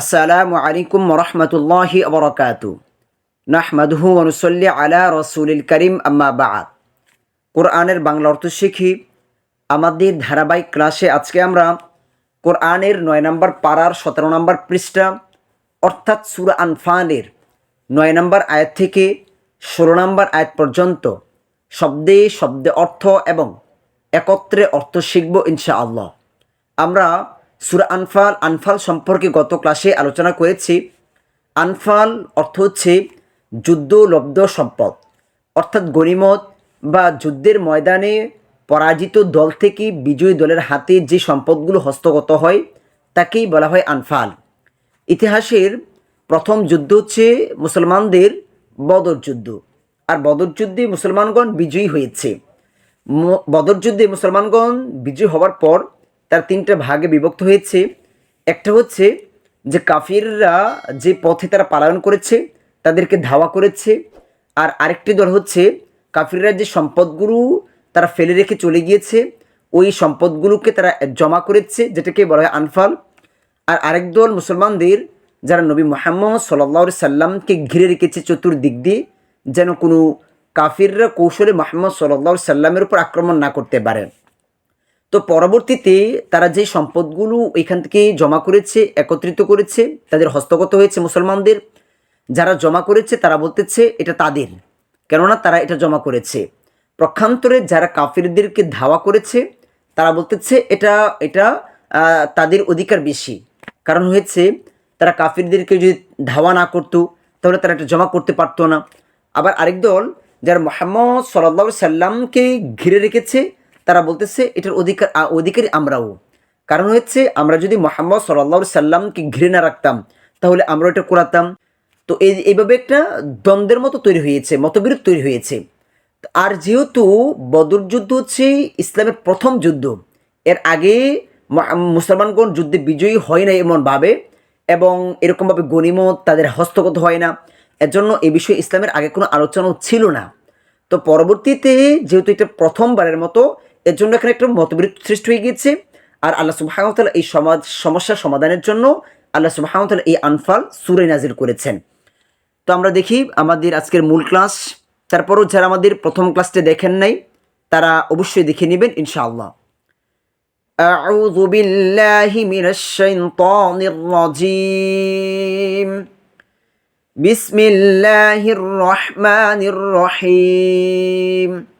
আসসালামু আলাইকুম রহমতুল্লাহি আবরকাতু নাহমাদহু অনুসল্লি আলা রসুলিল করিম, আম্মা বাদ। কোরআনের বাংলা অর্থ শিখি, আমাদের ধারাবাহিক ক্লাসে আজকে আমরা কোরআনের নয় নম্বর পাড়ার সতেরো নম্বর পৃষ্ঠা, অর্থাৎ সুরা আনফানের নয় নম্বর আয়াত থেকে ষোলো নম্বর আয়াত পর্যন্ত শব্দে শব্দে অর্থ এবং একত্রে অর্থ শিখব ইনশাআল্লাহ। আমরা সুরা আনফাল আনফাল সম্পর্কে গত ক্লাসে আলোচনা করেছি। আনফাল অর্থ হচ্ছে যুদ্ধ লব্ধ সম্পদ। অর্থাৎ গণিমত বা যুদ্ধের ময়দানে পরাজিত দল থেকে বিজয়ী দলের হাতে যে সম্পদগুলো হস্তগত হয়, তাকেই বলা হয় আনফাল। ইতিহাসের প্রথম যুদ্ধ হচ্ছে মুসলমানদের বদর যুদ্ধ। আর বদর যুদ্ধে মুসলমানগণ বিজয়ী হয়েছে। বদর যুদ্ধে মুসলমানগণ বিজয়ী হওয়ার পর তার তিনটা ভাগে বিভক্ত হয়েছে। একটা হচ্ছে যে কাফিররা যে পথে তারা পালায়ন করেছে, তাদেরকে ধাওয়া করেছে। আর আরেকটি দল হচ্ছে কাফিররা যে সম্পদগুলো তারা ফেলে রেখে চলে গিয়েছে, ওই সম্পদগুলোকে তারা জমা করেছে, যেটাকে বলা হয় আনফাল। আর আরেক দল মুসলমানদের যারা নবী মোহাম্মদ সাল্লা সাল্লামকে ঘিরে রেখেছে চতুর্দিক দিয়ে, যেন কোনো কাফিররা কৌশলে মোহাম্মদ সাল্লা সাল্লামের উপর আক্রমণ না করতে পারে। তো পরবর্তীতে তারা যে সম্পদগুলো এখান থেকে জমা করেছে, একত্রিত করেছে, তাদের হস্তগত হয়েছে মুসলমানদের, যারা জমা করেছে তারা বলতেছে এটা তাদের। কেননা তারা এটা জমা করেছে। প্রক্ষান্তরে যারা কাফিরদেরকে ধাওয়া করেছে, তারা বলতেছে এটা এটা তাদের অধিকার বেশি। কারণ হয়েছে, তারা কাফিরদেরকে যদি ধাওয়া না করতো, তাহলে তারা এটা জমা করতে পারতো না। আবার আরেক দল, যারা মোহাম্মদ সাল্লা সাল্লামকে ঘিরে রেখেছে তারা বলতেছে, এটার অধিকার অধিকারী আমরাও। কারণ হচ্ছে, আমরা যদি মোহাম্মদ সাল্লা সাল্লামকে ঘিরে না রাখতাম, তাহলে আমরা এটা করাতাম তো এই, এইভাবে একটা দ্বন্দ্বের মতো তৈরি হয়েছে, মতবিরোধ তৈরি হয়েছে। আর যেহেতু বদর যুদ্ধ হচ্ছে ইসলামের প্রথম যুদ্ধ, এর আগে মুসলমানগণ যুদ্ধে বিজয়ী হয় না এমনভাবে, এবং এরকমভাবে গণিমত, তাদের হস্তগত হয় না। এর জন্য এ বিষয়ে ইসলামের আগে কোনো আলোচনাও ছিল না। তো পরবর্তীতে যেহেতু এটা প্রথমবারের মতো এর জন্য এখানে একটা মতবিরোধ সৃষ্টি হয়ে গিয়েছে আর আল্লাহ সুবাহতাল এই সমাজ সমস্যা সমাধানের জন্য আল্লাহ সুবাহতাল এই আনফাল সুরে নাজির করেছেন তো আমরা দেখি আমাদের আজকের মূল ক্লাস তারপরও যারা আমাদের প্রথম ক্লাসটি দেখেন নাই তারা অবশ্যই দেখে নেবেন ইনশাআল্লাহ أعوذ بالله من الشيطان الرجيم بسم الله الرحمن الرحيم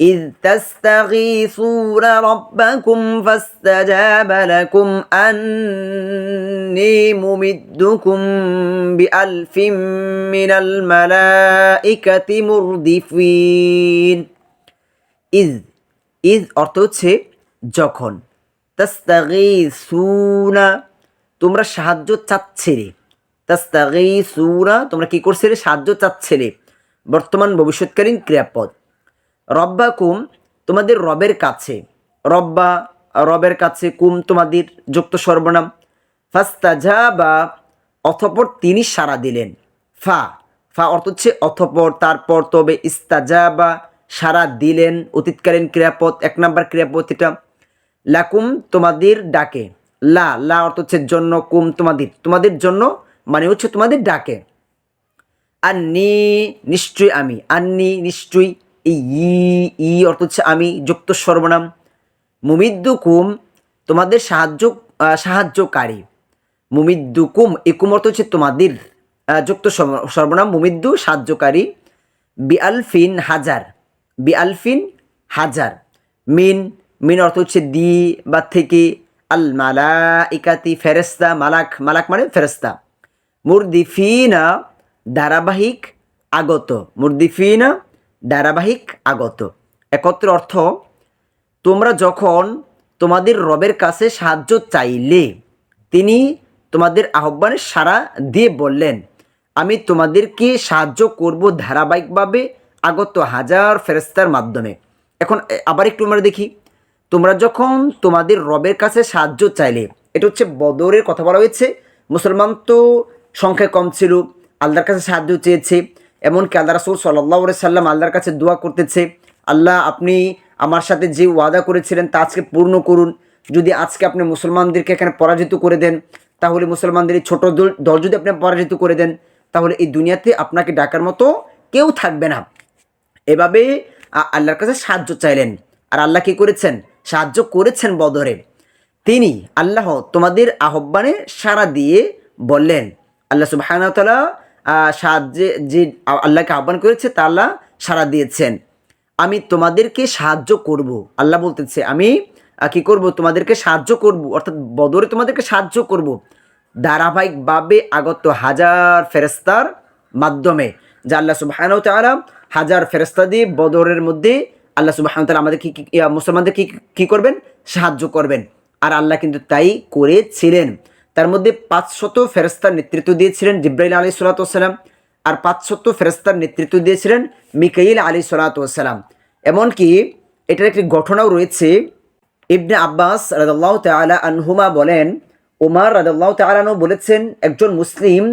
إذ تستغيثون ربكم فاستجاب لكم أني ممدكم بألف من الملائكة مردفين ইজ ইজ অর্থ হচ্ছে যখন তাস্তাগিসুনা তোমরা সাহায্য চাচ্ছিলে তাস্তাগিসুনা তোমরা কি করছিলে সাহায্য চাচ্ছিলে বর্তমান ভবিষ্যৎকালীন ক্রিয়াপদ রব্বাকুম তোমাদের রবের কাছে। রব্বা, রবের কাছে কুম তোমাদের যুক্ত সর্বনাম। ফাস্তাজা বা অথপর তিনি সাড়া দিলেন। ফা ফা অর্থ হচ্ছে অথপর তারপর তবে ইস্তাজা বা সাড়া দিলেন, অতীতকালীন ক্রিয়াপদ, এক নাম্বার ক্রিয়াপদ এটা। লাকুম তোমাদের ডাকে। লা লা অর্থ হচ্ছে জন্য, কুম তোমাদের। তোমাদের জন্য মানে হচ্ছে তোমাদের ডাকে। আন্নি, নিশ্চয়ই আমি। আন্নি, নিশ্চয়ই এই ই ই অর্থ হচ্ছে আমি, যুক্ত সর্বনাম। মুমিদ্দুকুম, তোমাদের সাহায্য সাহায্যকারী। মুমিদ্দুকুম একুম অর্থ হচ্ছে তোমাদের। যুক্ত সর্বনাম, মুমিদ্দু, সাহায্যকারী। বিআলফিন, হাজার। বিআলফিন, হাজার। মিন মিন অর্থ হচ্ছে দি, বা থেকে। আল মালা ইকাতি ফেরেস্তা মালাক মালাক মানে ফেরেস্তা মুরদিফিনা, ধারাবাহিক, আগত। মুরদিফিনা ধারাবাহিক আগত। একত্র অর্থ, তোমরা যখন তোমাদের রবের কাছে সাহায্য চাইলে, তিনি তোমাদের আহ্বানে সাড়া দিয়ে বললেন, আমি তোমাদেরকে সাহায্য করব ধারাবাহিকভাবে আগত হাজার ফেরেস্তার মাধ্যমে। এখন আবার একটু আমরা দেখি, তোমরা যখন তোমাদের রবের কাছে সাহায্য চাইলে, এটা হচ্ছে বদরের কথা বলা হয়েছে, মুসলমান তো সংখ্যায় কম ছিল, আল্লাহর কাছে সাহায্য চেয়েছে এমনকি আল্লাহ রাসুল সাল্লাহ সাল্লাম আল্লাহর কাছে দোয়া করতেছে, আল্লাহ, আপনি আমার সাথে যে ওয়াদা করেছিলেন তা আজকে পূর্ণ করুন। যদি আজকে আপনি মুসলমানদেরকে এখানে পরাজিত করে দেন, তাহলে মুসলমানদের এই ছোট দল যদি আপনি পরাজিত করে দেন, তাহলে এই দুনিয়াতে আপনাকে ডাকার মতো কেউ থাকবে না। এভাবে আল্লাহর কাছে সাহায্য চাইলেন। আর আল্লাহ কি করেছেন? সাহায্য করেছেন বদরে। তিনি আল্লাহ তোমাদের আহ্বানে সাড়া দিয়ে বললেন, আল্লাহ সুবাহানতালা সাহায্যে যে আল্লাহকে আহ্বান করেছে, তা আল্লাহ সাড়া দিয়েছেন। আমি তোমাদেরকে সাহায্য করব। আল্লাহ বলতেছে, আমি কি করব? তোমাদেরকে সাহায্য করব, অর্থাৎ বদরে তোমাদেরকে সাহায্য করব। ধারাবাহিকভাবে আগত হাজার ফেরেস্তার মাধ্যমে, যা আল্লাহ সুবাহান তালা হাজার ফেরেস্তা দিয়ে বদরের মধ্যে আল্লাহ সুবাহান তালা আমাদের কি, কি- মুসলমানদের কি কি করবেন? সাহায্য করবেন। আর আল্লাহ কিন্তু তাই করেছিলেন। তার মধ্যে পাঁচশত ফেরেস্তার নেতৃত্ব দিয়েছিলেন জিব্রাইল আলী সালাতাম আর পাঁচশত ফেরেস্তার নেতৃত্ব দিয়েছিলেন মিকাইল আলী সালাতাম এমনকি এটার একটি ঘটনাও রয়েছে। ইবনে আব্বাস রাদাল্লাহ তালা আনহুমা বলেন ওমার রাদাল্লাহ তালানু বলেছেন, একজন মুসলিম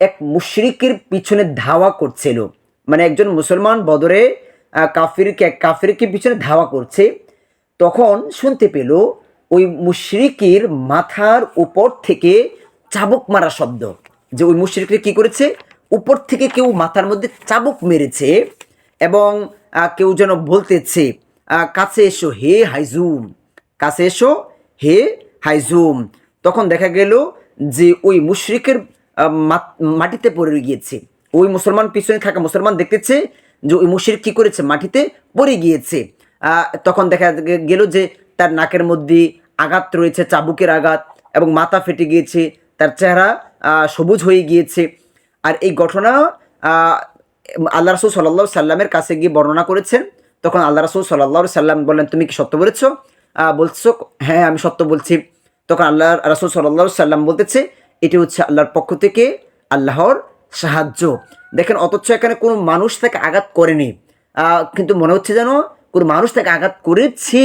এক মুশরিকের পিছনে ধাওয়া করছিল। মানে একজন মুসলমান বদরে কাফিরকে কাফিরকে পিছনে ধাওয়া করছে। তখন শুনতে পেল ওই মুশরিকের মাথার উপর থেকে চাবুক মারা শব্দ। যে ওই মুশরিকরা কি করেছে? উপর থেকে কেউ মাথার মধ্যে চাবুক মেরেছে এবং কেউ যেন বলতেছে কাছে এসো হে হাইজুম, কাছে এসো হে হাইজুম। তখন দেখা গেল যে ওই মুশরিকের মাটিতে পড়ে গিয়েছে। ওই মুসলমান পিছনে থাকা মুসলমান দেখতেছে যে ওই মুশরিক কি করেছে? মাটিতে পড়ে গিয়েছে। তখন দেখা গেল যে তার নাকের মধ্যে আঘাত রয়েছে, চাবুকের আঘাত এবং মাথা ফেটে গিয়েছে, তার চেহারা সবুজ হয়ে গিয়েছে। আর এই ঘটনা আল্লাহ রসুল সাল্লাহ সাল্লামের কাছে গিয়ে বর্ণনা করেছেন। তখন আল্লাহ রসুল সাল্লাহ সাল্লাম বললেন, তুমি কি সত্য বলেছ? বলছো হ্যাঁ আমি সত্য বলছি। তখন আল্লাহ রসুল সাল্লাহ সাল্লাম বলতেছে, এটি হচ্ছে আল্লাহর পক্ষ থেকে আল্লাহর সাহায্য। দেখেন, অথচ এখানে কোনো মানুষ তাকে আঘাত করেনি। কিন্তু মনে হচ্ছে যেন কোনো মানুষ তাকে আঘাত করেছে।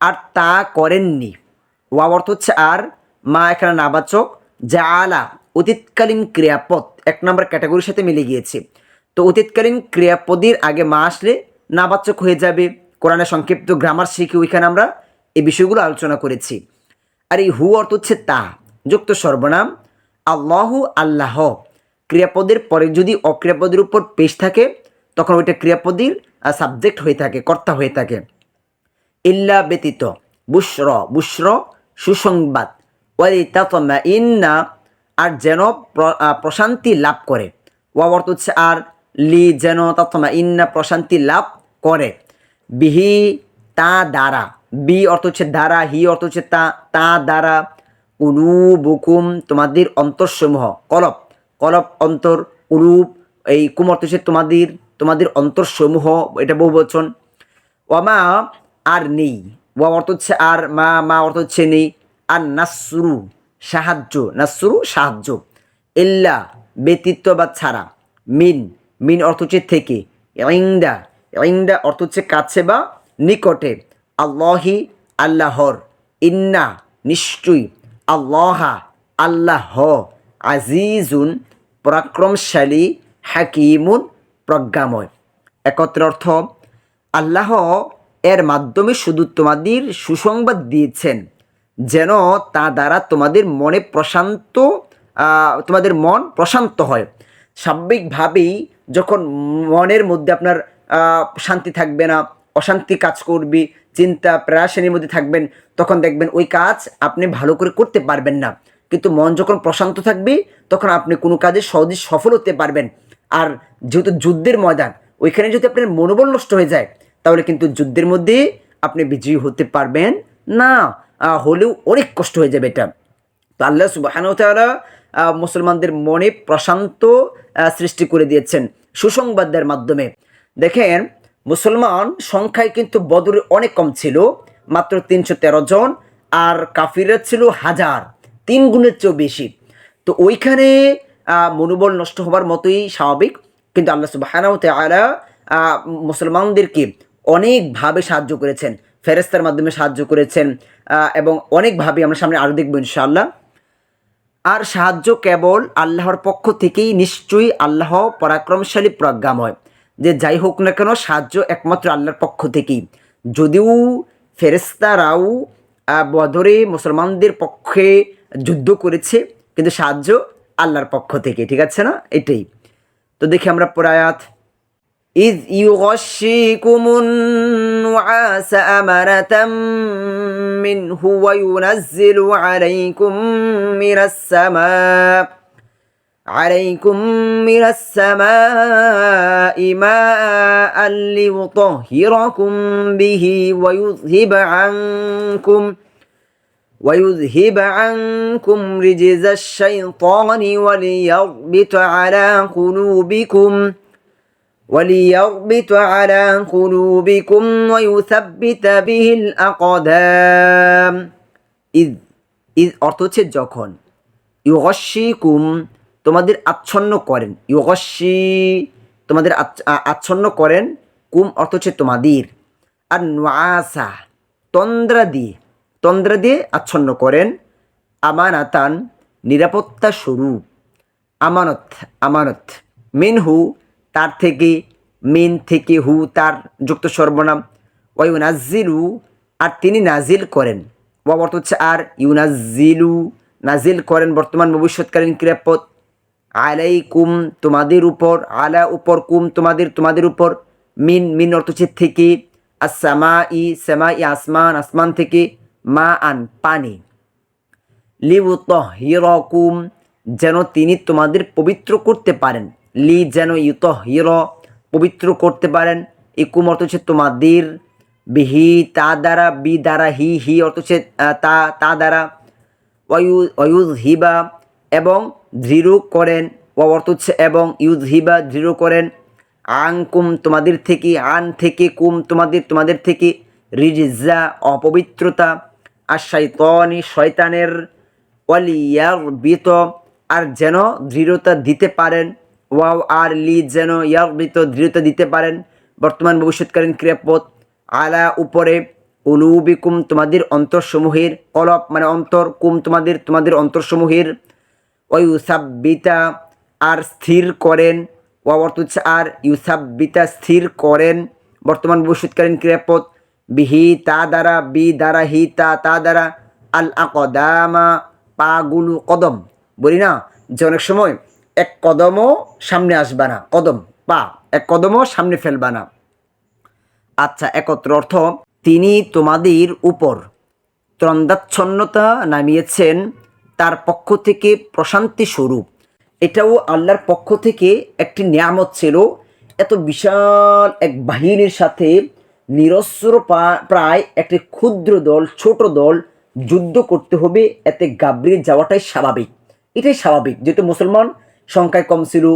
আর তা করেননি। ওয়া অর্থ হচ্ছে আর, মা এখানে নাবাচক যা আলা অতীতকালীন ক্রিয়াপদ। এক নম্বর ক্যাটাগরির সাথে মিলে গিয়েছে। তো অতীতকালীন ক্রিয়াপদের আগে মা আসলে নাবাচক হয়ে যাবে। কোরআনে সংক্ষিপ্ত গ্রামার শিখে ওইখানে আমরা এই বিষয়গুলো আলোচনা করেছি। আর এই হু অর্থ হচ্ছে তা, যুক্ত সর্বনাম, আল্লাহ আল্লাহ। ক্রিয়াপদের পরে যদি অক্রিয়াপদের উপর পেশ থাকে, তখন ওইটা ক্রিয়াপদের সাবজেক্ট হয়ে থাকে, কর্তা হয়ে থাকে। ইল্লা ব্যতীত। বুশ্র বুশ্র সুসংবাদ। ওয়ালি তাতমা ইন্না আর যেন প্রশান্তি লাভ করে। ওয়া অর্থ হচ্ছে আর, লি যেন তাতমা ইন্না প্রশান্তি লাভ করে। বিহি তা দ্বারা। বি অর্থ হচ্ছে দ্বারা, হি অর্থ হচ্ছে তা তা দ্বারা। উলু বুকুম তোমাদের অন্তরসমূহ কলব। কলব, অন্তর উরূপ এই কুম অর্থ হচ্ছে তোমাদের তোমাদের অন্তরসমূহ এটা বহু বচন ওয়ামা আর নেই। ওয়া অর্থ হচ্ছে আর, মা মা অর্থ হচ্ছে নেই। আর নাসরু, সাহায্য। নাসরু, সাহায্য। ইল্লা, ব্যতীত বা ছাড়া। মিন মিন অর্থ হচ্ছে থেকে। ইংদা ইংদা অর্থ হচ্ছে কাছে বা নিকটে। আল্লাহি, আল্লাহর। ইন্না, নিশ্চয়ই। আল্লাহা, আল্লাহ। আজিজুন, পরাক্রমশালী, হাকিমুন, প্রজ্ঞাময়। একত্র অর্থ, আল্লাহ এর মাধ্যমে শুধু তোমাদের সুসংবাদ দিয়েছেন, যেন তা দ্বারা তোমাদের মনে প্রশান্ত তোমাদের মন প্রশান্ত হয়। স্বাভাবিকভাবেই যখন মনের মধ্যে আপনার শান্তি থাকবে না, অশান্তি কাজ করবে, চিন্তা প্রাশানির মধ্যে থাকবেন, তখন দেখবেন ওই কাজ আপনি ভালো করে করতে পারবেন না। কিন্তু মন যখন প্রশান্ত থাকবে, তখন আপনি কোনো কাজে সহজে সফল হতে পারবেন। আর যেহেতু যুদ্ধের ময়দান, ওইখানে যদি আপনার মনোবল নষ্ট হয়ে যায় তাহলে কিন্তু যুদ্ধের মধ্যে আপনি বিজয়ী হতে পারবেন না হলেও অনেক কষ্ট হয়ে যাবে এটা। তো আল্লাহ সুবাহানু তাআলা মুসলমানদের মনে প্রশান্ত সৃষ্টি করে দিয়েছেন সুসংবাদের মাধ্যমে। দেখেন, মুসলমান সংখ্যায় কিন্তু বদরে অনেক কম ছিল, মাত্র তিনশো তেরো জন, আর কাফিরা ছিল হাজার, তিন গুণের চেয়েও বেশি। তো তো ওইখানে মনোবল নষ্ট হবার মতোই স্বাভাবিক। কিন্তু আল্লাহ সুবাহানাও তালা মুসলমানদেরকে অনেকভাবে সাহায্য করেছেন ফেরেস্তার মাধ্যমে সাহায্য করেছেন এবং অনেকভাবে আমরা সামনে আরও দেখব ইনশাআল্লাহ। আর সাহায্য কেবল আল্লাহর পক্ষ থেকেই নিশ্চয়ই আল্লাহ পরাক্রমশালী প্রজ্ঞাময়। যে যাই হোক না কেন সাহায্য একমাত্র আল্লাহর পক্ষ থেকেই। যদিও ফেরেস্তারাও বদরে মুসলমানদের পক্ষে যুদ্ধ করেছে, কিন্তু সাহায্য আল্লাহর পক্ষ থেকে, ঠিক আছে না? এটাই। তো দেখি আমরা প্রয়াত إذ يغشيكم النعاس أمنة منه وينزل عليكم من السماء عليكم من السماء ماء ليطهركم به ويذهب عنكم ويذهب عنكم رجز الشيطان وليربط على قلوبكم. وليربط على قلوبكم ويثبت به الأقدام إذ إذ অর্থ হচ্ছে যখন ইউগশিকুম তোমাদের আচ্ছন্ন করেন ইউগশি তোমাদের আচ্ছ- আ- আচ্ছন্ন করেন কুম অর্থ হচ্ছে তোমাদের আর নোয়াসা তন্দ্রা দিয়ে তন্দ্রা দিয়ে আচ্ছন্ন করেন আমানাতান নিরাপত্তা স্বরূপ আমানত আমানত মিনহু তার থেকে মিন থেকে হু, তার যুক্ত সর্বনাম। ওয়ুনাজিলু আর তিনি নাজিল করেন। ওয়া অর্থ হচ্ছে, আর ইউনাজিলু নাজিল করেন বর্তমান ভবিষ্যৎকালীন ক্রিয়াপদ আলাই কুম তোমাদের উপর, আলা উপর কুম তোমাদের তোমাদের উপর। মিন মিন অর্থ হচ্ছে থেকে। আসামা ই সামা ই আসমান আসমান থেকে মা আন পানি। লিউতহিরকুম, যেন তিনি তোমাদের পবিত্র করতে পারেন। লি যেন ইউতহির, পবিত্র করতে পারেন। ইকুম অর্থ হচ্ছে তোমাদের বিহি তা দ্বারা, বি দ্বারা, হি হি অর্থ হচ্ছে তা তা দ্বারা। ওয়ু হিবা এবং দৃঢ় করেন। ও অর্থ হচ্ছে, এবং ইউজ হিবা দৃঢ় করেন। আং কুম তোমাদের থেকে, আন থেকে, কুম তোমাদের তোমাদের থেকে রিজা অপবিত্রতা। আর শৈতনি শয়তানের। ওয়ালিয়ার বিত আর যেন দৃঢ়তা দিতে পারেন। ওয়াও আর লি যেন ইয়ার বিত দৃঢ়তা দিতে পারেন। বর্তমান ভবিষ্যৎকালীন ক্রিয়াপদ আলা উপরে উলুবিকুম তোমাদের অন্তরসমূহের কলপ মানে অন্তর, কুম তোমাদের তোমাদের অন্তরসমূহের। ওয়ুসাব্বিতা আর স্থির করেন। ওয়া অর্থ হচ্ছে আর ইউসাব্বিতা স্থির করেন। বর্তমান ভবিষ্যৎকালীন ক্রিয়াপদ বিহি তা দ্বারা, বি দ্বারা, হি তা তা দ্বারা। আল আকদামা পাগুলু কদম। বলি না যে অনেক সময় এক কদমও সামনে আসবা না। কদম, পা, এক কদমও সামনে ফেলবা না। আচ্ছা একত্র অর্থ, তিনি তোমাদের উপর ত্রন্দাচ্ছন্নতা নামিয়েছেন, তার পক্ষ থেকে প্রশান্তি স্বরূপ। এটাও আল্লাহর পক্ষ থেকে একটি নিয়ামত ছিল। এত বিশাল এক বাহিনীর সাথে নিরস্ত্র পা- প্রায় একটি ক্ষুদ্র দল, ছোট দল যুদ্ধ করতে হবে। এতে গাবড়িয়ে যাওয়াটাই স্বাভাবিক। এটাই স্বাভাবিক, যেহেতু মুসলমান সংখ্যায় কম ছিল,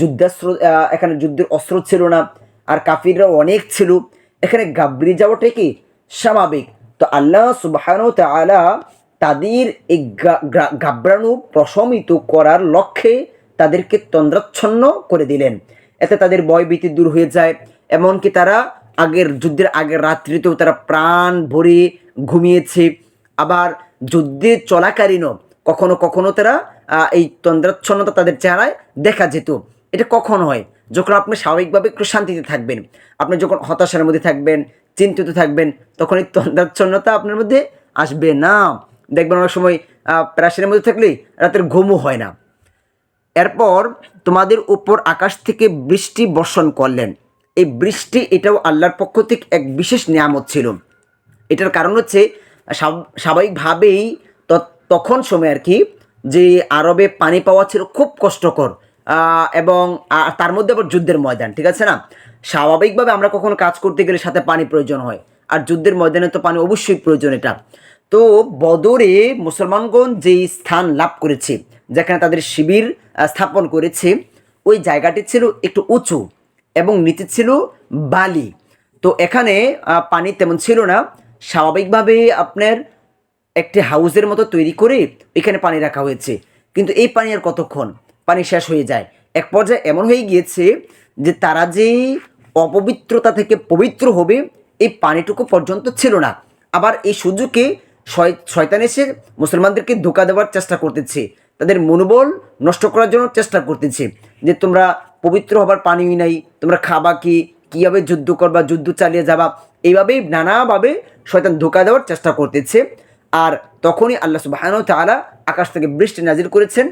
যুদ্ধাস্ত্র এখানে যুদ্ধের অস্ত্র ছিল না, আর কাফিররা অনেক ছিল। এখানে গাবড়ি যাওয়াটাই কি? স্বাভাবিক। তো আল্লাহ সুবাহান তালা তাদের এই গাবড়ানো প্রশমিত করার লক্ষ্যে তাদেরকে তন্দ্রাচ্ছন্ন করে দিলেন। এতে তাদের ভয়ভীতি দূর হয়ে যায়, এমনকি তারা আগের, যুদ্ধের আগের রাত্রিতেও তারা প্রাণ ভরে ঘুমিয়েছে। আবার যুদ্ধে চলাকালীনও কখনো কখনো তারা এই তন্দ্রাচ্ছন্নতা তাদের চেহারায় দেখা যেত। এটা কখন হয়? যখন আপনি স্বাভাবিকভাবে একটু শান্তিতে থাকবেন, আপনি যখন হতাশার মধ্যে থাকবেন, চিন্তিত থাকবেন, তখন এই তন্দ্রাচ্ছন্নতা আপনার মধ্যে আসবে না। দেখবেন অনেক সময় প্রাসের মধ্যে থাকলে রাতের ঘুমও হয় না। এরপর তোমাদের উপর আকাশ থেকে বৃষ্টি বর্ষণ করলেন। এই বৃষ্টি এটাও আল্লাহর পক্ষ থেকে এক বিশেষ নিয়ামত ছিল। এটার কারণ হচ্ছে স্বাভাবিকভাবেই তখন সময় আর কি যে আরবে পানি পাওয়া ছিল খুব কষ্টকর এবং তার মধ্যে আবার যুদ্ধের ময়দান, ঠিক আছে না? স্বাভাবিকভাবে আমরা কখনো কাজ করতে গেলে সাথে পানি প্রয়োজন হয়, আর যুদ্ধের ময়দানে তো পানি অবশ্যই প্রয়োজন এটা। তো বদরে মুসলমানগণ যেই স্থান লাভ করেছে, যেখানে তাদের শিবির স্থাপন করেছে, ওই জায়গাটি ছিল একটু উঁচু এবং নিচে ছিল বালি। তো এখানে পানি তেমন ছিল না। স্বাভাবিকভাবে আপনার একটি হাউসের মতো তৈরি করে এখানে পানি রাখা হয়েছে। কিন্তু এই পানি আর কতক্ষণ? পানি শেষ হয়ে যায়। এক পর্যায়ে এমন হয়ে গিয়েছে যে তারা যে অপবিত্রতা থেকে পবিত্র হবে, এই পানিটুকু পর্যন্ত ছিল না। আবার এই শয়- শয়তান এসে মুসলমানদেরকে ধোকা দেওয়ার চেষ্টা করতেছে। তাদের মনোবল নষ্ট করার জন্য চেষ্টা করতেছে যে তোমরা পবিত্র হবার পানিই নাই, তোমরা খাবা কি? কীভাবে যুদ্ধ করবা? যুদ্ধ চালিয়ে যাবা? এইভাবেই নানাভাবে শয়তান ধোকা দেওয়ার চেষ্টা করতেছে। আর তখনই আল্লাহ সুবাহানু তাআলা আকাশ থেকে বৃষ্টি নাজির করেছেন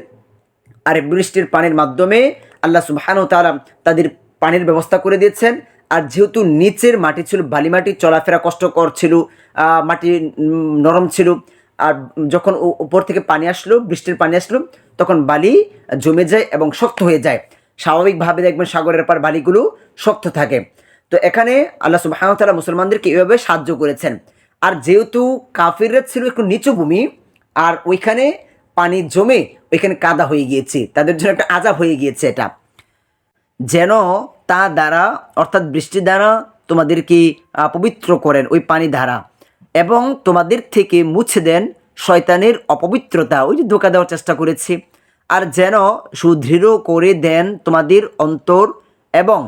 আর বৃষ্টির পানির মাধ্যমে আল্লাহ সুবহানাহু ওয়া তাআলা তাদের পানির ব্যবস্থা করে দিয়েছেন। আর যেহেতু নিচের মাটি ছিল, বালি মাটি, চলাফেরা কষ্টকর ছিল মাটি নরম ছিল, আর যখন উপর থেকে পানি আসলো, বৃষ্টির পানি আসলো, তখন বালি জমে যায় এবং শক্ত হয়ে যায়। স্বাভাবিকভাবে দেখবেন সাগরের পার বালিগুলো শক্ত থাকে। তো এখানে আল্লাহ তাআলা মুসলমানদেরকে এভাবে সাহায্য করেছেন। আর যেহেতু কাফিররা ছিল একটু নিচু ভূমি, আর ওইখানে পানি জমে ওইখানে কাদা হয়ে গিয়েছে, তাদের জন্য একটা আজাব হয়ে গিয়েছে এটা। যেন তা দ্বারা, অর্থাৎ বৃষ্টি দ্বারা তোমাদেরকে পবিত্র করেন ওই পানি দ্বারা। এবং তোমাদের থেকে মুছে দেন শয়তানের অপবিত্রতা, ওই যে ধোকা দেওয়ার চেষ্টা করেছে। আর যেন সুদৃঢ় করে দেন তোমাদের অন্তর এবং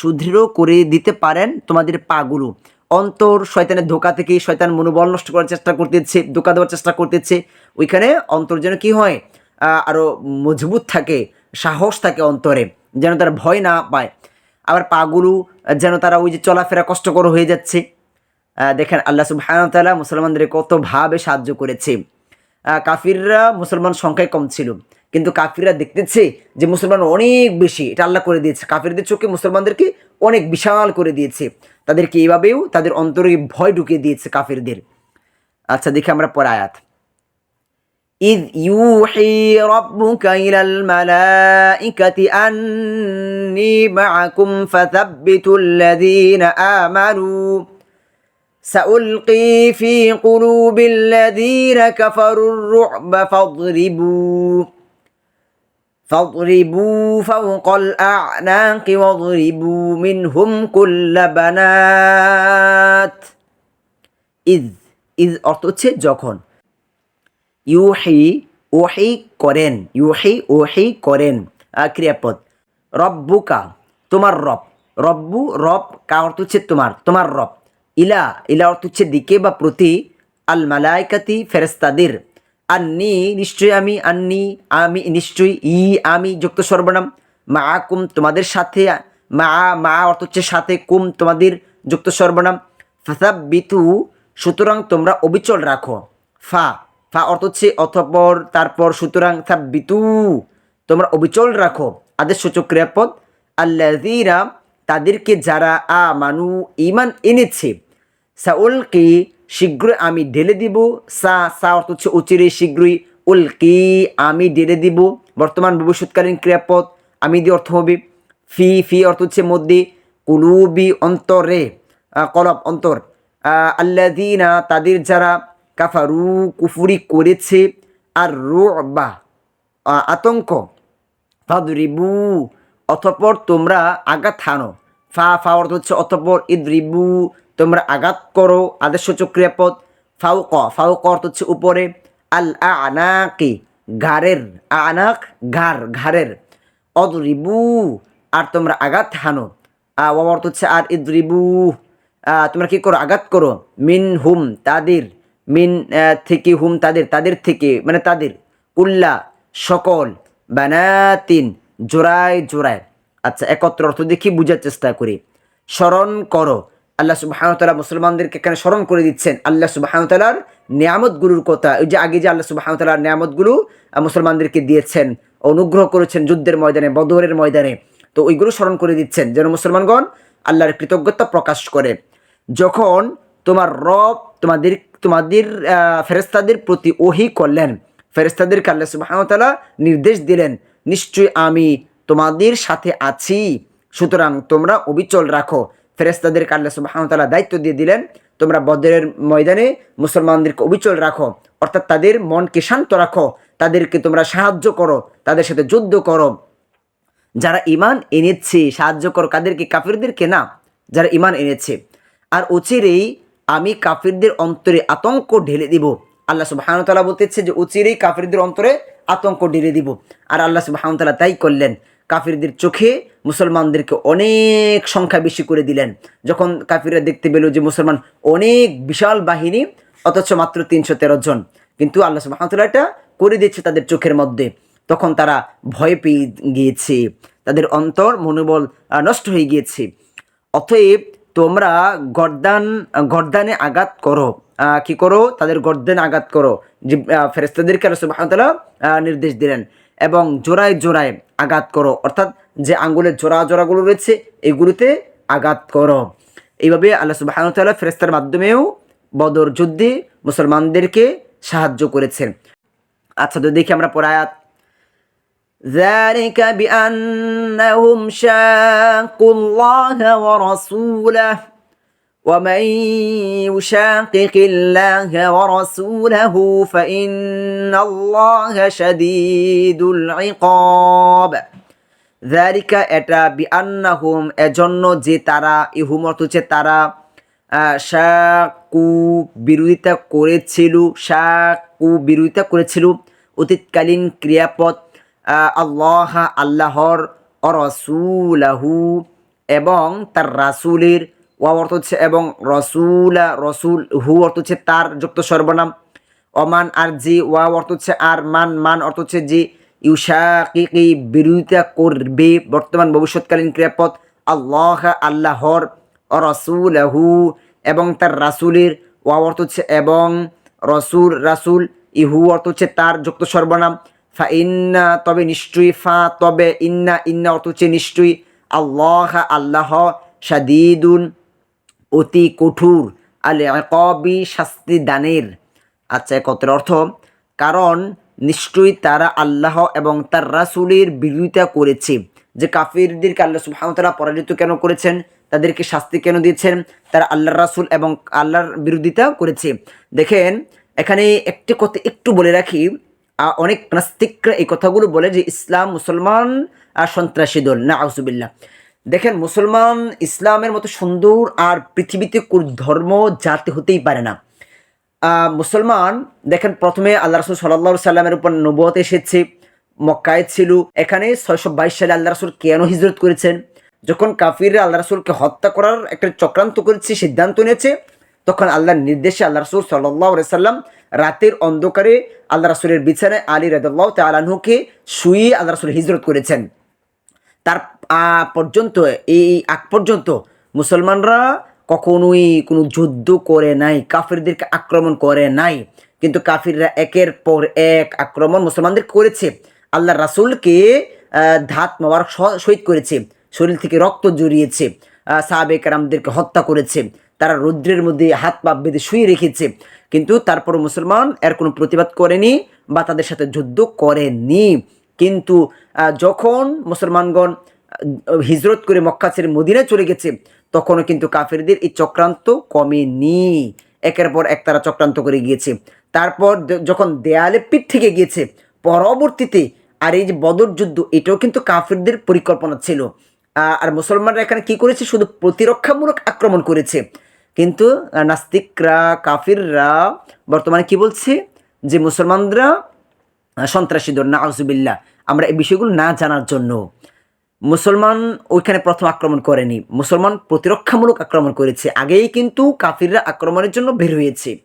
সুদৃঢ় করে দিতে পারেন তোমাদের পাগুলো। অন্তর শয়তানের ধোকা থেকে শয়তান মনোবল নষ্ট করার চেষ্টা করতেছে ধোকা দেওয়ার চেষ্টা করতেছে। ওইখানে অন্তর যেন কি হয় আহ, আরও মজবুত থাকে সাহস থাকে অন্তরে যেন তারা ভয় না পায়। আবার পাগুলো যেন তারা ওই যে চলাফেরা কষ্টকর হয়ে যাচ্ছে। দেখেন আল্লাহ তাআলা মুসলমানদের কতভাবে সাহায্য করেছে। কাফিররা মুসলমান সংখ্যায় কম ছিল। কিন্তু কাফিররা দেখতেছে যে মুসলমান অনেক বেশি এটা আল্লাহ করে দিয়েছে কাফিরদের চোখে মুসলমানদেরকে অনেক বিশাল করে দিয়েছে তাদেরকে এইভাবেও তাদের অন্তরে ভয় ঢুকিয়ে দিয়েছে কাফিরদের আচ্ছা দেখি আমরা পরে আয়াত إذ يوحي ربك إلى الملائكة أني معكم فثبتوا الذين آمنوا سألقي في قلوب الذين كفروا الرعب فاضربوا فاضربوا فوق الأعناق واضربوا منهم كل بنات إذ إذ অর্থ হচ্ছে যখন ইউহি ওহি করেন ইউহি ওহি করেন আহ, ক্রিয়াপদ রব্বুকা তোমার রব রব্বু রব কা অর্থ হচ্ছে তোমার তোমার রব ইলা ইলা অর্থ হচ্ছে দিকে বা প্রতি আল মালাইকাতি ফেরেস্তাদের আন্নি, নিশ্চয়ই আমি আন্নি, আমি নিশ্চয়ই ই, আমি যুক্ত সর্বনাম। মা কুম তোমাদের সাথে, মা মা অর্থ হচ্ছে সাথে, কুম তোমাদের যুক্ত সর্বনাম। ফাসাব বিতু সুতরাং তোমরা অবিচল রাখো। ফা ফা অর্থ হচ্ছে অথপর তারপর সুতরাং সাব বিতু তোমরা অবিচল রাখো। আদেশ সূচক ক্রিয়াপদ আল্লাযীরা তাদেরকে যারা আ মানু ইমান এনেছে, সাউলকে শীঘ্রই আমি ঢেলে দিব। সা সা অর্থ হচ্ছে অচিরে শীঘ্রই। উলকি আমি ঢেলে দিব। বর্তমান ভবিষ্যৎকালীন ক্রিয়াপদ, আমি দিয়ে অর্থ হবে। ফি ফি অর্থ হচ্ছে মধ্যে। কুলুবি অন্তরে কলব, অন্তর। আল্লাদিনা তাদের যারা কাফারু, কুফুরি করেছে, আর রো রুবা আতঙ্ক, ফাদরিবু, অতঃপর তোমরা আঘাত হানো। ফা ফা অর্থ হচ্ছে অতঃপর ইদরিবু তোমরা আঘাত করো আদেশসূচক ক্রিয়াপদ ফাউ ক ফাউ ক অর্থ হচ্ছে উপরে। আল আনাকি, ঘাড়ের, আনাক, ঘাড়, ঘাড়ের। অদরিবু, আর তোমরা আঘাত হানো। অর্থ হচ্ছে আর ইদরিবু। তোমরা কি করো? আঘাত করো। মিন হুম, তাদের। মিন থেকে হুম, তাদের। তাদের থেকে মানে তাদের। উল্লা সকল। বানাতিন, জোড়ায় জোড়ায়। আচ্ছা একত্র অর্থ দেখি বুঝার চেষ্টা করি? স্মরণ করো। আল্লাহ সুবাহানতালা মুসলমানদেরকে এখানে স্মরণ করে দিচ্ছেন। আল্লাহ সুবাহানতালার নিয়ামতগুলোর কথা। ওই যে আগে যে আল্লাহ সুবাহানতালার নিয়ামতগুলো মুসলমানদেরকে দিয়েছেন, অনুগ্রহ করেছেন যুদ্ধের ময়দানে, বদরের ময়দানে। তো ওইগুলো স্মরণ করে দিচ্ছেন যেন মুসলমানগণ আল্লাহর কৃতজ্ঞতা প্রকাশ করে। যখন তোমার রব তোমাদের তোমাদের ফেরেস্তাদের প্রতি ওহি করলেন ফেরেস্তাদেরকে আল্লাহ সুবাহতালা নির্দেশ দিলেন, নিশ্চয়ই আমি তোমাদের সাথে আছি, সুতরাং তোমরা অবিচল রাখো। ফেরেস্তাদেরকে আল্লাহ সুবাহতালা দায়িত্ব দিয়ে দিলেন। তোমরা বদরের ময়দানে মুসলমানদেরকে অবিচল রাখো, অর্থাৎ তাদের মনকে শান্ত রাখো, তাদেরকে তোমরা সাহায্য করো, তাদের সাথে যুদ্ধ করো। যারা ইমান এনেছে, সাহায্য করো, কাদেরকে? কাফিরদেরকে না, যারা ইমান এনেছে। আর অচিরেই আমি কাফিরদের অন্তরে আতঙ্ক ঢেলে দিব। আল্লাহ সুবহানাহু ওয়া বলতেছে যে, অচিরেই কাফিরদের অন্তরে আতঙ্ক ঢেলে দিব। আর আল্লাহ সুবাহতাল্লাহ তাই করলেন। কাফিরদের চোখে মুসলমানদেরকে অনেক সংখ্যা বেশি করে দিলেন। যখন কাফিররা দেখতে পেল যে মুসলমান অনেক বিশাল বাহিনী, অথচ মাত্র তিনশো তেরো জন। কিন্তু আল্লাহ সুবাহতাল্লাহ এটা করে দিচ্ছে তাদের চোখের মধ্যে। তখন তারা ভয় পেয়ে গিয়েছে। তাদের অন্তর মনোবল নষ্ট হয়ে গিয়েছে। অতএব তোমরা গর্দান, গর্দানে আঘাত করো। কি করো? তাদের গর্দানে আঘাত করো। যে ফেরেস্তাদেরকে আল্লাহ সুবাহতাল্লাহ নির্দেশ দিলেন। এবং জোড়ায় জোড়ায় আঘাত করো অর্থাৎ যে আঙ্গুলের জোড়া জোড়াগুলো রয়েছে এগুলোতে আঘাত করো এইভাবে আল্লাহ সুবাহতাল্লাহ ফেরেস্তার মাধ্যমেও বদর যুদ্ধে মুসলমানদেরকে সাহায্য করেছেন আচ্ছা তো দেখি আমরা পরায়াত ذلك بأنهم شاقوا الله ورسوله ومن يشاقق الله ورسوله فإن الله شديد العقاب ذلك এটা বিআন্নাহুম এজন্য যে তারা ইহুম অর্থ হচ্ছে তারা আহ, শাকু বিরোধিতা করেছিল শাকু বিরোধিতা করেছিল অতীতকালীন ক্রিয়াপদ আহ, আল্লাহ আল্লাহর অরসুলাহু এবং তার রাসুলের ওয়া অর্থ হচ্ছে এবং রসুলা, রসুল, হু অর্থ হচ্ছে তার যুক্ত সর্বনাম। অমান আর জি, ওয়া অর্থ হচ্ছে আর, মান মান অর্থ হচ্ছে যে ইউশাকিকি, বিরোধিতা করবে বর্তমান ভবিষ্যৎকালীন ক্রিয়াপদ আল্লাহ, আল্লাহর রসুল হু এবং তার রাসুলের। ওয়া অর্থ হচ্ছে এবং রসুল, রাসুল ইহু অর্থ হচ্ছে তার যুক্ত সর্বনাম। ফা ইন্না, তবে নিশ্চয়ই, ফা, তবে ইন্না ইন্না অর্থ হচ্ছে নিশ্চয়ই। আল্লাহ আল্লাহ সাদিদুন অতি কঠোর আল কবি শাস্তি দানের। আচ্ছা কতের অর্থ, কারণ নিশ্চয়ই তারা আল্লাহ এবং তার রাসুলের বিরোধিতা করেছে। যে কাফিরদেরকে আল্লাহ সুহামতারা পরাজিত কেন করেছেন? তাদেরকে শাস্তি কেন দিয়েছেন? তারা আল্লাহর রাসুল এবং আল্লাহর বিরোধিতা করেছে। দেখেন, এখানে একটি কথা একটু বলে রাখি। অনেক নাস্তিকরা এই কথাগুলো বলে যে, ইসলাম মুসলমান আর সন্ত্রাসী দল। না আউসুবিল্লাহ দেখেন, মুসলমান ইসলামের মতো সুন্দর আর পৃথিবীতে কোন ধর্ম জাতি হতেই পারে না। মুসলমান, দেখেন, প্রথমে আল্লাহ রসুল সাল্লা সাল্লামের উপর নবত এসেছে, মক্কায় ছিল। এখানে ছয়শো বাইশ সালে আল্লাহ রসুল কেন হিজরত করেছেন? যখন কাফিররা আল্লাহ রসুলকে হত্যা করার একটা চক্রান্ত করেছে, সিদ্ধান্ত নিয়েছে, তখন আল্লাহর নির্দেশে আল্লাহ রসুল সাল্লাহ সাল্লাম রাতের অন্ধকারে আল্লাহ রসুলের বিছানায় আলী রাদাল্লাহ তালাহুকে শুয়ে আল্লাহ রসুল হিজরত করেছেন। তার পর্যন্ত, এই আগ পর্যন্ত মুসলমানরা কখনোই কোনো যুদ্ধ করে নাই, কাফিরদেরকে আক্রমণ করে নাই। কিন্তু কাফিররা একের পর এক আক্রমণ মুসলমানদের করেছে। আল্লাহ রাসুলকে ধাত মোবারক শহীদ করেছে, শরীর থেকে রক্ত জড়িয়েছে সাহাবে কারামদেরকে হত্যা করেছে, তারা রৌদ্রের মধ্যে হাত পা বেঁধে শুয়ে রেখেছে। কিন্তু তারপর মুসলমান এর কোনো প্রতিবাদ করেনি বা তাদের সাথে যুদ্ধ করেনি। কিন্তু যখন মুসলমানগণ হিজরত করে মক্কা ছেড়ে মদিনায় চলে গেছে তখনও কিন্তু কাফেরদের এই চক্রান্ত কমেনি। একের পর এক তারা চক্রান্ত করে গিয়েছে। তারপর যখন দেয়ালে পিঠ থেকে গিয়েছে পরবর্তীতে আর এই যে বদর যুদ্ধ এটাও কিন্তু কাফেরদের পরিকল্পনা ছিল। আর মুসলমানরা এখানে কি করেছে? শুধু প্রতিরক্ষামূলক আক্রমণ করেছে। কিন্তু নাস্তিকরা কাফিররা বর্তমানে কি বলছে? যে মুসলমানরা আহ, সন্ত্রাসী দল না আউজুবিল্লাহ আমরা এই বিষয়গুলো না জানার জন্য। মুসলমান ওইখানে প্রথম আক্রমণ করেনি। মুসলমান প্রতিরক্ষামূলক আক্রমণ করেছে। আগেই কিন্তু কাফিররা আক্রমণের জন্য বের হয়েছে।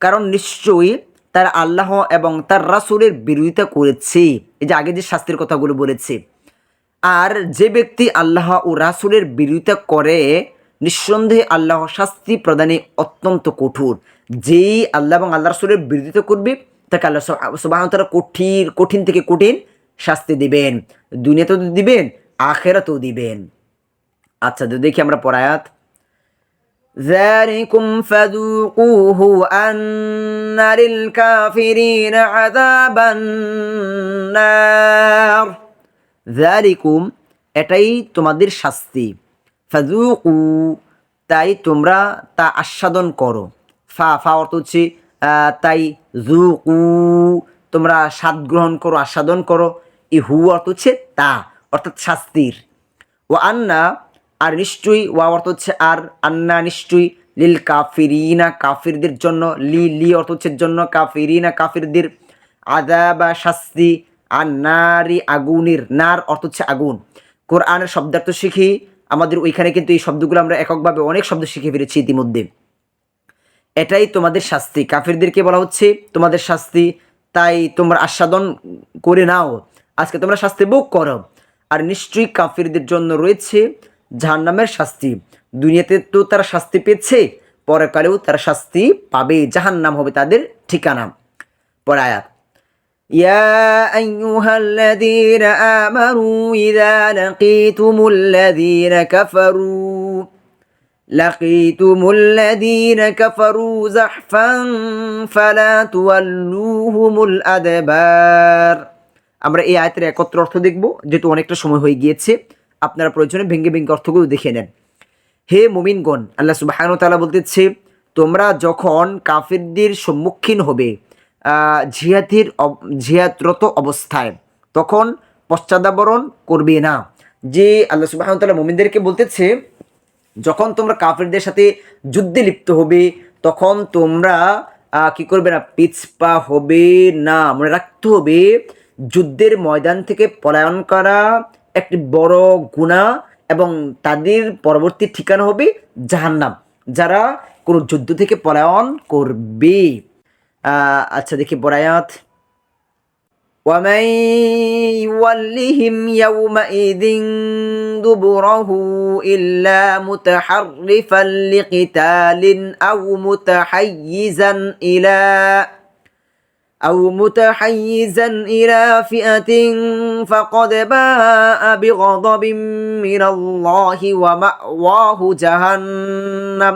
কারণ নিশ্চয়ই তার আল্লাহ এবং তার রাসুলের বিরোধিতা করেছে। এই যে আগে যে শাস্তির কথাগুলো বলেছে। আর যে ব্যক্তি আল্লাহ ও রাসূলের বিরোধিতা করে, নিঃসন্দেহে আল্লাহ শাস্তি প্রদানে অত্যন্ত কঠোর। যেই আল্লাহ এবং আল্লাহ রাসুলের বিরোধিতা করবে, তাকে আল্লাহ সুবাহ তারা কঠিন কঠিন থেকে কঠিন শাস্তি দিবেন দুনিয়াতেও তো দিবেন আখেরাতেও দিবেন আচ্ছা তো দেখি আমরা পড়ায়াত ذلكم فذوقوه أن للكافرين عذاب النار ذلكم এটাই তোমাদের শাস্তি ফাজুকু তাই তোমরা তা আস্বাদন করো ফা ফা অর্থ হচ্ছে আহ, তাই জুকু তোমরা স্বাদ গ্রহণ করো আস্বাদন করো ই হু অর্থ হচ্ছে তা, অর্থাৎ শাস্তির। ও আন্না, আর নিশ্চয়ই, ওয়া অর্থ হচ্ছে আর, আন্না নিশ্চয়ই, লিল কাফিরিনা, কাফিরদের জন্য, লি লি অর্থ হচ্ছে জন্য, কাফিরিনা, কাফিরদের আদা বা শাস্তি আর নারী আগুনের নার অর্থ হচ্ছে আগুন। কোরআনের শব্দার্থ শিখি, আমাদের ওইখানে কিন্তু এই শব্দগুলো আমরা এককভাবে অনেক শব্দ শিখে ফেলেছি ইতিমধ্যে। এটাই তোমাদের শাস্তি। কাফিরদেরকে বলা হচ্ছে, তোমাদের শাস্তি, তাই তোমরা আস্বাদন করে নাও। আজকে তোমরা শাস্তি ভোগ করো আর নিশ্চয়ই কাফিরদের জন্য রয়েছে জাহান্নামের শাস্তি দুনিয়াতে তো তারা শাস্তি পেয়েছে পরকালেও তারা শাস্তি পাবে জাহান্নাম হবে তাদের ঠিকানা পরে আয়াত يا أيها الذين آمنوا إذا لقيتم الذين كفروا لقيتم الذين كفروا زحفا فلا تولوهم الأدبار আমরা এই আয়তের একত্র অর্থ দেখব, যেহেতু অনেকটা সময় হয়ে গিয়েছে। আপনারা প্রয়োজনে ভেঙ্গে ভেঙ্গে অর্থগুলো দেখে নেন। হে মুমিনগণ, আল্লাহ সুবাহান তালা বলতেছে, তোমরা যখন কাফিরদের সম্মুখীন হবে জিহাদের জিহাদরত অবস্থায়, তখন পশ্চাদাবরণ করবে না। যে আল্লাহ সুবাহান তালা মুমিনদেরকে বলতেছে, যখন তোমরা কাফিরদের সাথে যুদ্ধে লিপ্ত হবে, তখন তোমরা কি করবে না, পিছপা হবে না, মনে রাখতে হবে যুদ্ধের ময়দান থেকে পলায়ন করা একটি বড় গুণা এবং তাদের পরবর্তী ঠিকানা হবে জাহান্নাম যারা কোনো যুদ্ধ থেকে পলায়ন করবে আহ, আচ্ছা দেখি বরায়াত ومن يولهم يومئذ دبره إلا متحرفا لقتال أو متحيزا إلى أو متحيزا إلى فئة فقد باء بغضب من الله ومأواه جهنم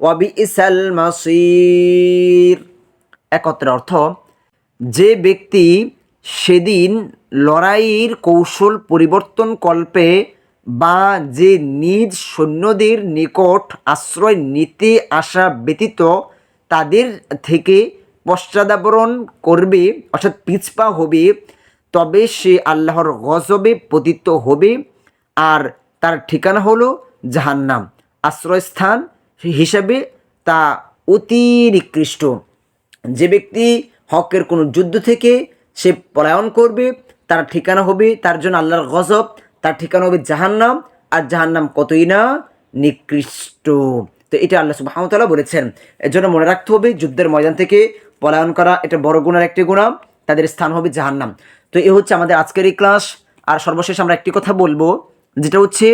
وبئس المصير একত্র অর্থ যে ব্যক্তি সেদিন লড়াইয়ের কৌশল পরিবর্তন কল্পে বা যে নিজ সৈন্যদের নিকট আশ্রয় নিতে আসা ব্যতীত তাদের থেকে পশ্চাদাবরণ করবে, অর্থাৎ পিছপা হবে, তবে সে আল্লাহর গজবে পতিত হবে আর তার ঠিকানা হলো জাহান্নাম। আশ্রয়স্থান হিসাবে তা অতি নিকৃষ্ট যে ব্যক্তি হকের কোনো যুদ্ধ থেকে সে পলায়ন করবে, তার ঠিকানা হবে, তার জন্য আল্লাহর গজব, তার ঠিকানা হবে জাহান্নাম, আর জাহান্নাম কতই না নিকৃষ্ট। তো এটা আল্লাহ সুবাহতাল্লাহ বলেছেন। এর জন্য মনে রাখতে হবে, যুদ্ধের ময়দান থেকে পলায়ন করা, এটা বড় গুণার একটি গুণা তাদের স্থান হবে জাহান্নাম। তো এ হচ্ছে আমাদের আজকের এই ক্লাস আর সর্বশেষ আমরা একটি কথা বলব, যেটা হচ্ছে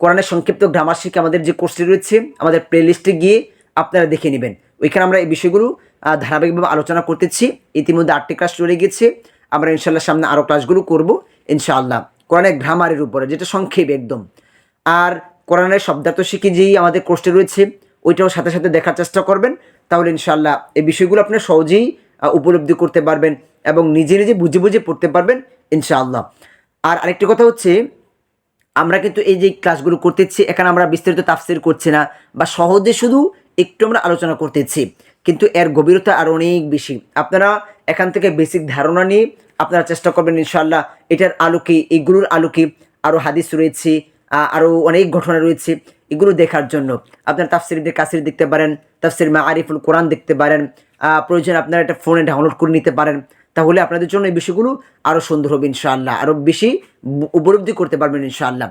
কোরআনের সংক্ষিপ্ত গ্রামার শিখে আমাদের যে কোর্সটি রয়েছে, আমাদের প্লেলিস্টে গিয়ে আপনারা দেখে নেবেন। ওইখানে আমরা এই বিষয়গুলো ধারাবাহিকভাবে আলোচনা করতেছি। ইতিমধ্যে আটটি ক্লাস চলে গেছে আমরা ইনশাল্লাহ সামনে আরও ক্লাসগুলো করব, ইনশাআল্লাহ। কোরআনের গ্রামারের উপরে, যেটা সংক্ষেপ একদম। আর কোরআনের শব্দার্থ শিখে যেই আমাদের কোর্সটি রয়েছে, ওইটাও সাথে সাথে দেখার চেষ্টা করবেন। তাহলে ইনশাল্লাহ এই বিষয়গুলো আপনি সহজেই উপলব্ধি করতে পারবেন এবং নিজে নিজে বুঝে বুঝে পড়তে পারবেন ইনশাআল্লাহ। আর আরেকটি কথা হচ্ছে, আমরা কিন্তু এই যে ক্লাসগুলো করতেছি, এখানে আমরা বিস্তারিত তাফসির করছি না বা সহজে শুধু একটু আমরা আলোচনা করতেছি, কিন্তু এর গভীরতা আর অনেক বেশি। আপনারা এখান থেকে বেসিক ধারণা নিয়ে আপনারা চেষ্টা করবেন ইনশাল্লাহ এটার আলোকে, এগুলোর আলোকে আরও হাদিস রয়েছে আরও অনেক ঘটনা রয়েছে। এগুলো দেখার জন্য। আপনারা তাফসিরদের কাসির দেখতে পারেন, তাফসির মা আরিফুল কোরআন দেখতে পারেন প্রয়োজন আপনারা একটা ফোনে ডাউনলোড করে নিতে পারেন। তাহলে আপনাদের জন্য এই বিষয়গুলো আরও সুন্দর হবে ইনশাআল্লাহ আরও বেশি উপলব্ধি করতে পারবেন ইনশাআল্লাহ।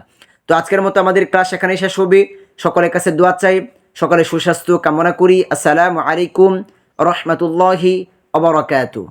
তো আজকের মতো আমাদের ক্লাস এখানেই শেষ হবে। সকলের কাছে দোয়া চাই, সকলের সুস্বাস্থ্য কামনা করি। আসসালামু আলাইকুম রহমতুল্লাহি অবরাকাতু